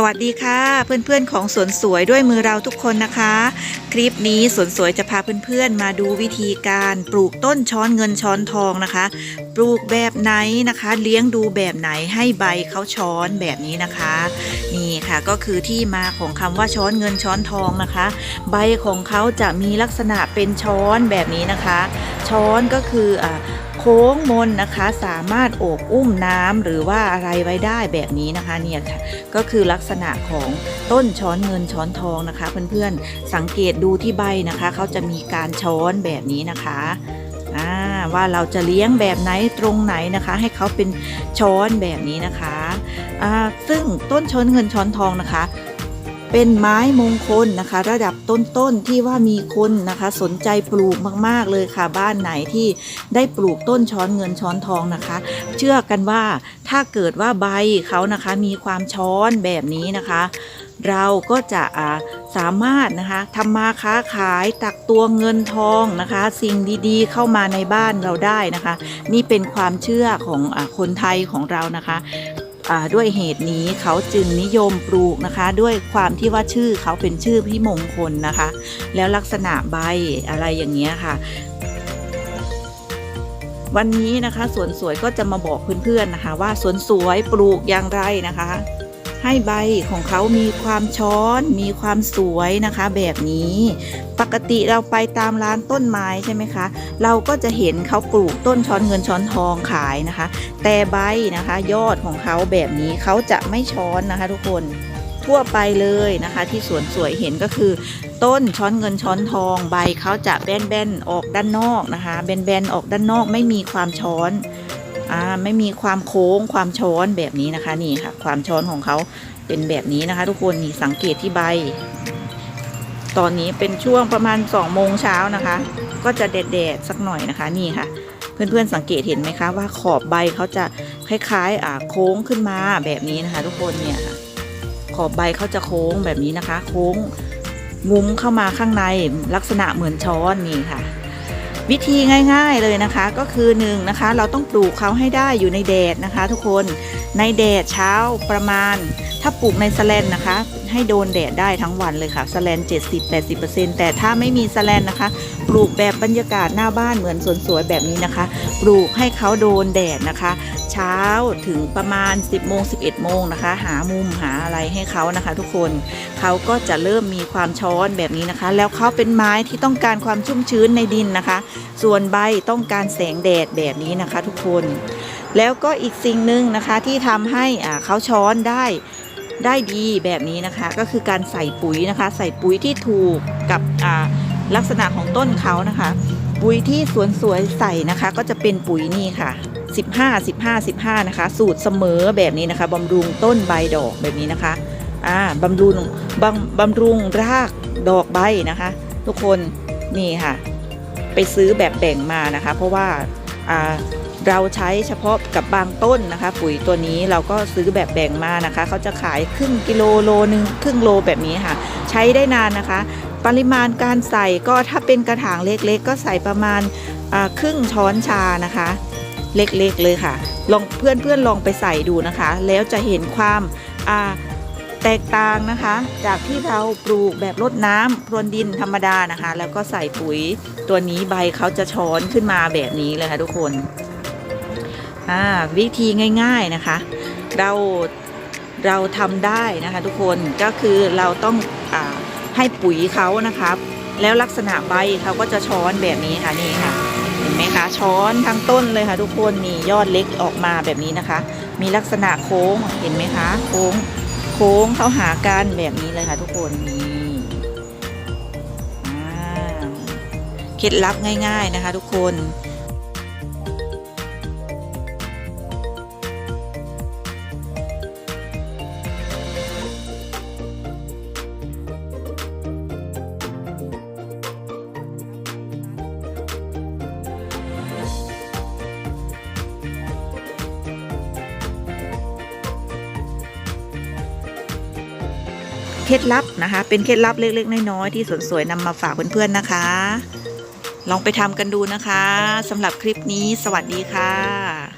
สวัสดีค่ะเพื่อนๆของสวนสวยด้วยมือเราทุกคนนะคะ คลิปนี้สวนสวยจะพาเพื่อนๆมาดูวิธีการปลูกต้นช้อนเงินช้อนทองนะคะ ปลูกแบบไหนนะคะ เลี้ยงดูแบบไหนให้ใบเขาช้อนแบบนี้นะคะ นี่ค่ะก็คือที่มาของคำว่าช้อนเงินช้อนทองนะคะ ใบของเขาจะมีลักษณะเป็นช้อนแบบนี้นะคะ ช้อนก็คืออ่า ค้งมนนะคะ สามารถโอบอุ้มน้ำหรือว่าอะไรไว้ได้แบบนี้นะคะเนี่ยค่ะก็คือลักษณะของต้นช้อนเงินช้อนทองนะคะ เพื่อนๆสังเกตดูที่ใบนะคะเขาจะมีการช้อนแบบนี้นะคะว่าเราจะเลี้ยงแบบไหนตรงไหนนะคะ ให้เขาเป็นช้อนแบบนี้นะคะซึ่งต้นช้อนเงินช้อนทองนะคะ เป็นไม้มงคลนะคะ ระดับต้นๆที่ว่ามีคนนะคะ สนใจปลูกมากๆเลยค่ะ บ้านไหนที่ได้ปลูกต้นช้อนเงินช้อนทองนะคะ เชื่อกันว่าถ้าเกิดว่าใบเขานะคะมีความช้อนแบบนี้นะคะ เราก็จะสามารถนะคะทำมาค้าขายตักตัวเงินทองนะคะ สิ่งดีๆ เข้ามาในบ้านเราได้นะคะ นี่เป็นความเชื่อของอคนไทยของเรานะคะ ด้วยเหตุนี้เขาจึงนิยมปลูกนะคะ ด้วยความที่ว่าชื่อเขาเป็นชื่อพี่มงคลนะคะ แล้วลักษณะใบอะไรอย่างเงี้ยค่ะวันนี้นะคะสวนสวยก็จะมาบอกเพื่อนๆนะคะ ว่าสวนสวยปลูกอย่างไรนะคะ ให้ใบของเขามีความช้อน มีความสวยนะคะ แบบนี้ ปกติเราไปตามร้านต้นไม้ใช่ไหมคะ เราก็จะเห็นเขาปลูกต้นช้อนเงินช้อนทองขายนะคะ แต่ใบนะคะ ยอดของเขาแบบนี้เขาจะไม่ช้อนนะคะ ทุกคนทั่วไปเลยนะคะ ที่สวนสวยเห็นก็คือ ต้นช้อนเงินช้อนทองใบเขาจะแบนๆออกด้านนอกนะคะ แบนๆออกด้านนอกไม่มีความช้อน อ่าไม่มีความโค้งความช้อนแบบนี้นะคะนี่ค่ะ ความช้อนของเขาเป็นแบบนี้นะคะ ทุกคนนี่สังเกตที่ใบ ตอนนี้เป็นช่วงประมาณ2องโมงเช้านะคะ ก็จะแดดๆสักหน่อยนะคะนี่ค่ะ เพื่อนๆสังเกตเห็นไหมคะว่าขอบใบเขาจะคล้ายๆอ่าโค้งขึ้นมาแบบนี้นะคะ ทุกคนเนี่ยค่ะขอบใบเขาจะโค้งแบบนี้นะคะ โค้งงุ้มเข้ามาข้างในลักษณะเหมือนช้อนนี่ค่ะ วิธีง่าย ๆเลยนะคะก็คือหนึ่งนะคะเราต้องปลูกเขาให้ได้อยู่ในแดดนะคะ ทุกคนในแดดเช้าประมาณ ถ้าปลูกในสแลนนะคะให้โดนแดดได้ทั้งวันเลยค่ะสแลน 70-80%แต่ถ้าไม่มีสแลนนะคะ ปลูกแบบบรรยากาศหน้าบ้านเหมือนสวนสวยแบบนี้นะคะ ปลูกให้เขาโดนแดดนะคะ เช้าถึงประมาณ 10โมง11 โมงนะคะ หามุมหาอะไรให้เขานะคะ ทุกคนเขาก็จะเริ่มมีความช้อนแบบนี้นะคะ แล้วเขาเป็นไม้ที่ต้องการความชุ่มชื้นในดินนะคะ ส่วนใบต้องการแสงแดดแบบนี้นะคะ ทุกคน แล้วก็อีกสิ่งหนึ่งนะคะที่ทำให้เขาช้อนได้ ได้ดีแบบนี้นะคะ ก็คือการใส่ปุ๋ยนะคะ ใส่ปุ๋ยที่ถูกกับลักษณะของต้นเขานะคะ ปุ๋ยที่สวนสวยใส่นะคะ ก็จะเป็นปุ๋ยนี่ค่ะ 15 15 15 นะคะ สูตรเสมอแบบนี้นะคะบำรุงต้นใบดอกแบบนี้นะคะอ่าบำรุงบำบำรุงรากดอกใบนะคะ ทุกคนนี่ค่ะ ไปซื้อแบบแบ่งมานะคะ เพราะว่า เราใช้เฉพาะกับบางต้นนะคะ ปุ๋ยตัวนี้เราก็ซื้อแบบแบ่งมานะคะเขาจะขายครึ่งกิโลโลหนึ่งครึ่งโลแบบนี้ค่ะ ใช้ได้นานนะคะ ปริมาณการใส่ก็ถ้าเป็นกระถางเล็กๆ ก็ใส่ประมาณครึ่งช้อนชานะคะ เล็กๆเลยค่ะ ลองเพื่อนๆลองไปใส่ดูนะคะ แล้วจะเห็นความอ่า แตกต่างนะคะ จากที่เราปลูกแบบรดน้ำพรวนดินธรรมดานะคะ แล้วก็ใส่ปุ๋ยตัวนี้ใบเขาจะช้อนขึ้นมาแบบนี้เลยค่ะทุกคนวิธีง่ายๆนะคะ เราเราทำได้นะคะทุกคนก็คือเราต้องอให้ปุ๋ยเขานะคะแล้วลักษณะใบเขาก็จะช้อนแบบนี้ค่ะนี่ค่ะเห็นไหมคะช้อนทั้งต้นเลยค่ะทุกคนนี่ยอดเล็กออกมาแบบนี้นะคะ มีลักษณะโค้งเห็นไหมคะ โค้ง ค้งเข้าหากันแบบนี้เลยค่ะทุกคนนี่เคล็ดลับง่าย ๆนะคะ ทุกคน เคล็ดลับนะคะ เป็นเคล็ดลับเล็กๆน้อยๆที่สวนสวยนำมาฝากเพื่อนๆนะคะ ลองไปทำกันดูนะคะสำหรับคลิปนี้สวัสดีค่ะ